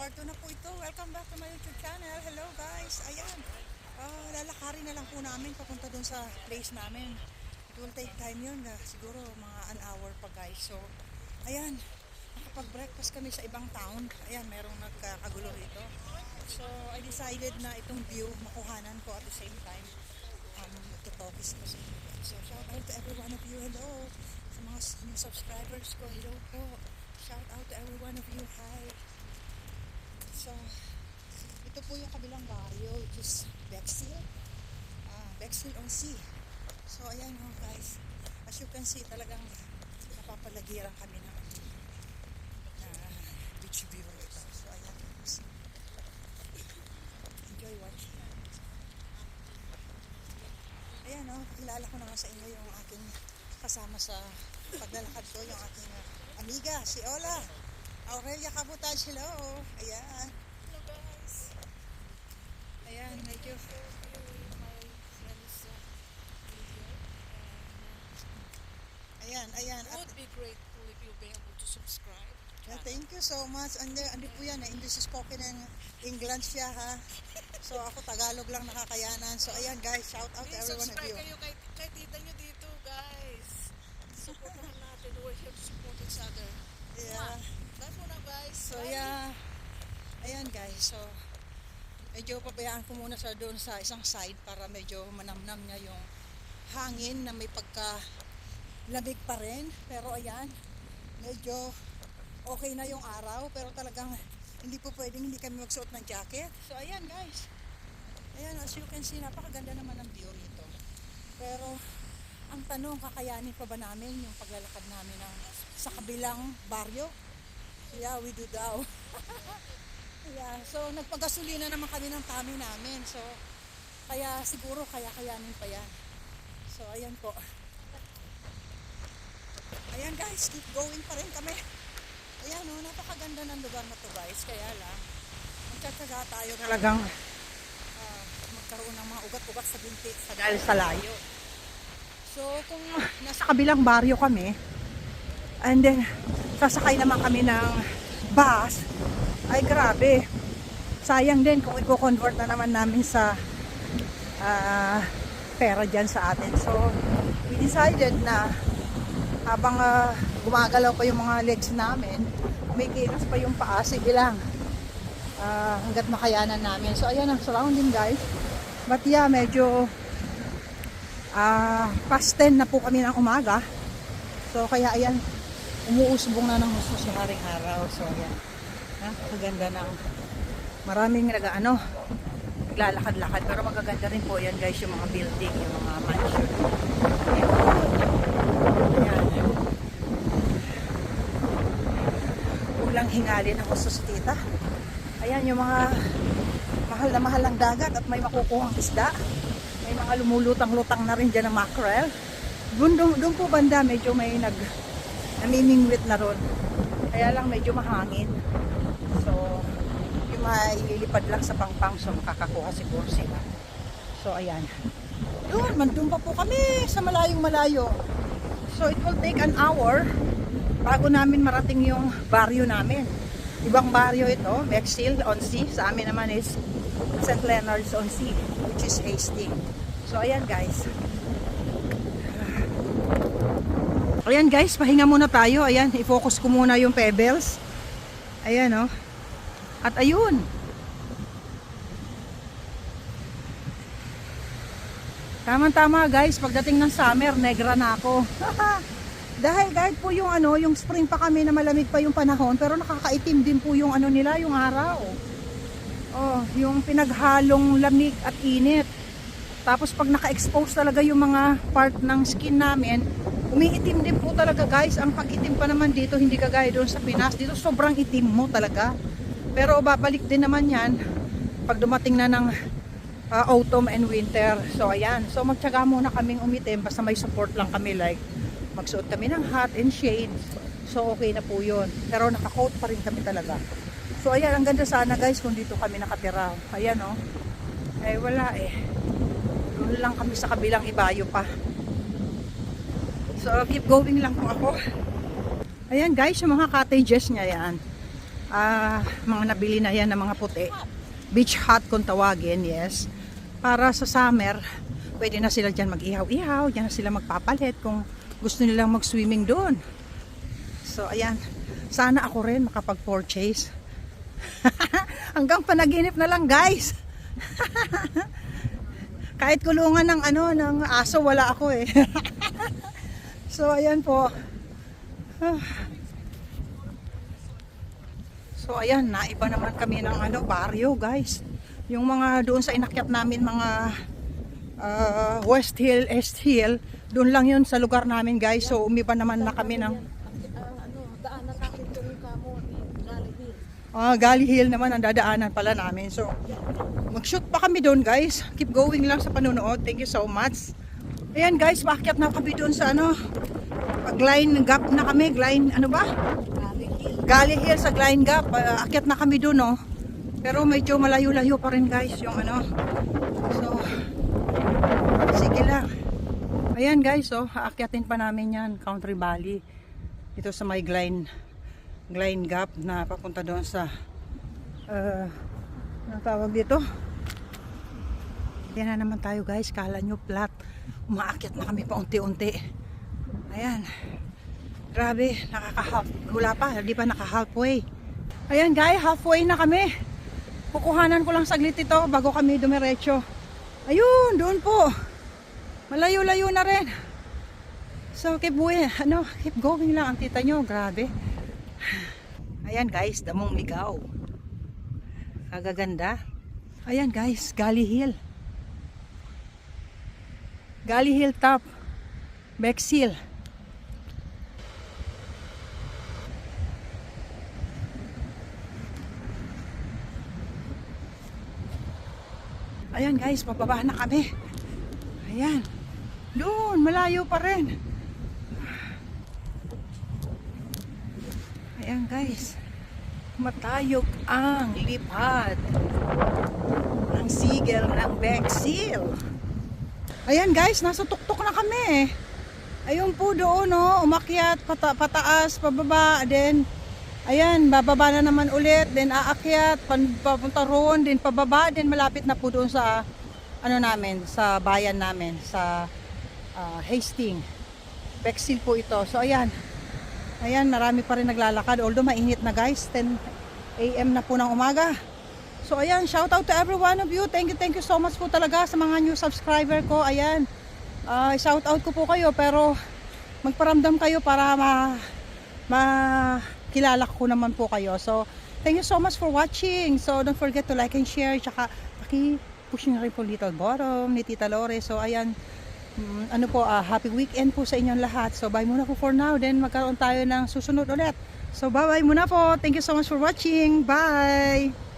part 2 na po ito. Welcome back to my YouTube channel. Hello guys. Ayan. Ah, lalakarin na lang po namin papunta dun sa place namin. It will take time yun. ah, siguro mga an hour pa guys. So, ayan. Nakapag-breakfast kami sa ibang town. Ayan, merong nagkakagulo rito. So, I decided na itong view makuhanan ko at the same time. Um, tutokis ko sa inyo. So, shout out to every one of you. Hello. Sa mga subscribers ko. Hello po. Shout out to every one of you. Hi. So, ito po yung kabilang barrio, which is Bexhill. Ah, Bexhill on Sea. So, ayan oh, guys. As you can see, talagang napapalagiran kami ng uh, beach view ito. So, ayan guys. Enjoy watching. Ayan oh, kilala ko na nga sa inyo yung aking kasama sa paglalakad ko, yung aking uh, amiga, si Ola. Aurelia Kabutaj, hello. Ayan. Hello guys. Ayan, medyo. Ayan, ayan. And At, would be grateful if you'll be able to subscribe. yeah, thank you so much. Andi, andi po yan, eh. English spoken in England siya, ha. So, ako Tagalog lang nakakayanan. So, ayan guys, shout out to Please every one of subscribe you. kayo kay, kay tita nyo dito guys. Supportahan natin. We're here to support each other. Yeah. Guys. So, yeah. Ayan guys, so, medyo pabayaan ko muna sa doon sa isang side para medyo manamnam niya yung hangin na may pagka lamig pa rin. Pero ayan, medyo okay na yung araw. Pero talagang hindi po pwedeng hindi kami magsuot ng jacket. So ayan guys. Ayan, as you can see, napakaganda naman ang view rito. Pero ang tanong, kakayanin pa ba namin yung paglalakad namin ng, sa kabilang baryo? Yeah, we do daw. yeah, so nagpagasolina naman kami ng tummy namin. So, kaya siguro kaya kayanin pa yan. So, ayan po. Ayan guys, keep going pa rin kami. Ayan o, napakaganda ng lugar na to guys. Kaya lang, magtsatsaga tayo talagang ah, magkaroon ng mga ugat-ugat sa binti sa dahil sa layo. So, kung nasa kabilang baryo kami, and then sasakay naman kami ng bus, ay grabe. Sayang din kung i-convert na naman namin sa ah, pera dyan sa atin. So, we decided na habang ah, gumagalaw pa yung mga legs namin, may kilos pa yung paa, sige lang. Ah, hanggat makayanan namin. So, ayan ang surrounding guys. But yeah, medyo ah past 10 na po kami ng umaga. So, kaya ayan, umuusbong na ng gusto sa haring araw. So, ayan. Ha? Maganda ng maraming nag-ano, naglalakad-lakad. Pero magaganda rin po yan guys, yung mga building, yung mga mansion. Ayan. Ulang hingalin ang gusto sa tita. Ayan, yung mga mahal na mahal ng dagat at may makukuhang isda. May mga lumulutang-lutang na rin dyan ng mackerel. Doon, doon, doon po banda, medyo may nag namimingwit na ron. Kaya lang medyo mahangin. So, yung may lilipad lang sa pangpang so makakakuha siguro sila. So, ayan. Doon, mandun pa po kami sa malayong malayo. So, it will take an hour bago namin marating yung baryo namin. Ibang baryo ito, Bexhill on Sea. Sa amin naman is St. Leonard's on Sea, which is Hastings. So, ayan guys. Ayan guys, pahinga muna tayo. Ayan, i-focus ko muna yung pebbles. Ayan oh. At ayun. Tama-tama guys, pagdating ng summer, negra na ako. Dahil kahit po yung ano, yung spring pa kami na malamig pa yung panahon, pero nakakaitim din po yung ano nila, yung araw. Oh, yung pinaghalong lamig at init. Tapos pag naka-expose talaga yung mga part ng skin namin, umiitim din po talaga guys. Ang pag-itim pa naman dito, hindi kagaya doon sa Pinas. Dito sobrang itim mo talaga. Pero babalik din naman yan pag dumating na ng ah, autumn and winter. So ayan. So magtyaga muna kaming umitim basta may support lang kami like magsuot kami ng hat and shades. So okay na po yun. Pero naka-coat pa rin kami talaga. So ayan, ang ganda sana guys kung dito kami nakatira. Ayan oh. Eh wala eh. Doon lang kami sa kabilang ibayo pa. So keep going lang po ako. Ayan guys, yung mga cottages niya yan. ah, mga nabili na yan ng mga puti. Beach hut kung tawagin, yes. Para sa summer, pwede na sila dyan mag-ihaw-ihaw, dyan na sila magpapalit kung gusto nilang mag-swimming doon. So, ayan. Sana ako rin makapag-purchase. Hanggang panaginip na lang, guys. Kahit kulungan ng ano, ng aso, wala ako eh. so, ayan po. So ayan, naiba naman kami ng ano, baryo guys. Yung mga doon sa inakyat namin mga ah, West Hill, East Hill, doon lang yun sa lugar namin guys. So umiba naman na kami ng Ah, ano, daanan natin itong kamo Jollibee. ah, Gali Hill naman ang dadaanan pala namin. So mag-shoot pa kami doon guys. Keep going lang sa panonood. Thank you so much. Ayan guys, paakyat na kami doon sa ano, Gline Gap na kami. Gline, ano ba? Gali Hill sa Gline Gap. Uh, akyat na kami doon, no. Pero medyo malayo-layo pa rin, guys, yung ano. So, sige lang. Ayan, guys, oh, aakyatin pa namin yan, Country Valley. Ito sa may Gline, Gline Gap na papunta doon sa, uh, ano tawag dito? Yan na naman tayo, guys. Kala nyo flat. Umaakyat na kami pa unti-unti. Ayan. Grabe, nakaka-half. Wala pa, hindi pa naka-halfway. Ayan guys, halfway na kami. Kukuhanan ko lang saglit ito bago kami dumiretso. Ayun, doon po. Malayo-layo na rin. So, keep, going, ano, keep going lang ang tita nyo. Grabe. Ayan guys, damong ligaw. Kagaganda. Ayan guys, Gali Hill. Gali Hill Top. Bexhill. Ayan guys, pababa na kami. Ayan. Doon, malayo pa rin. Ayan guys. Matayog ang lipad. Ang sigel ng Bexhill. Ayan guys, nasa tuktok na kami. Ayun po doon, no, umakyat, pata pataas, pababa, then ayan, bababa na naman ulit, then aakyat, papunta roon, then pababa, then malapit na po doon sa ano namin, sa bayan namin, sa ah, Hastings. Bexhill po ito. So ayan. Ayan, marami pa rin naglalakad. Although mainit na guys, 10 a.m. na po ng umaga. So ayan, shout out to every one of you. Thank you, thank you so much po talaga sa mga new subscriber ko. Ayan. Ah, shout out ko po kayo pero magparamdam kayo para ma makilala ko naman po kayo. So, thank you so much for watching. So, don't forget to like and share. Tsaka, paki-push nyo rin po little bottom ni Tita Lore. So, ayan. Mm, ano po, ah, happy weekend po sa inyong lahat. So, bye muna po for now. Then, magkaroon tayo ng susunod ulit. So, bye-bye muna po. Thank you so much for watching. Bye!